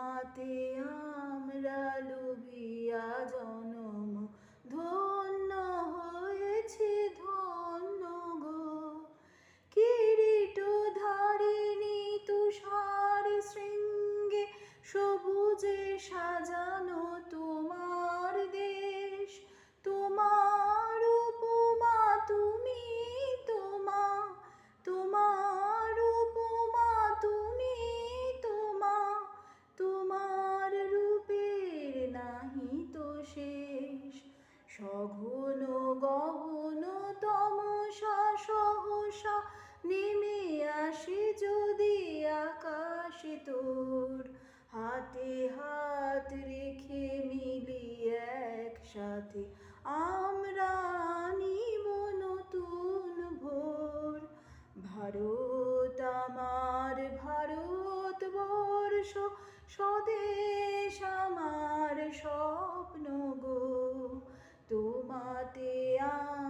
তোমাতে আমরা লুবিয়া জনম সঘন গহন তমসা সহসা নেমে আসে যদি আকাশে তোর। হাতে হাত রেখে মিলি একসাথে। আমরা তোমাতে আমরা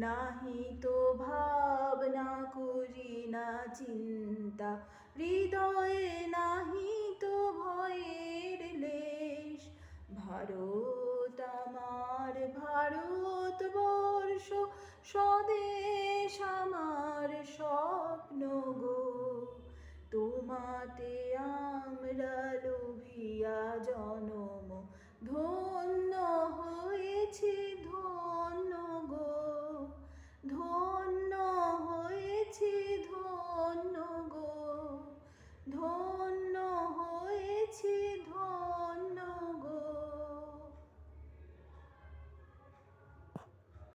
নাহি তো ভাবনা করি না চিন্তা, হৃদয়ে নাহি তো ভয়ের লেশ। ভারত আমার, ভারত বর্ষ, স্বদেশ আমার স্বপ্ন গো। তোমাতে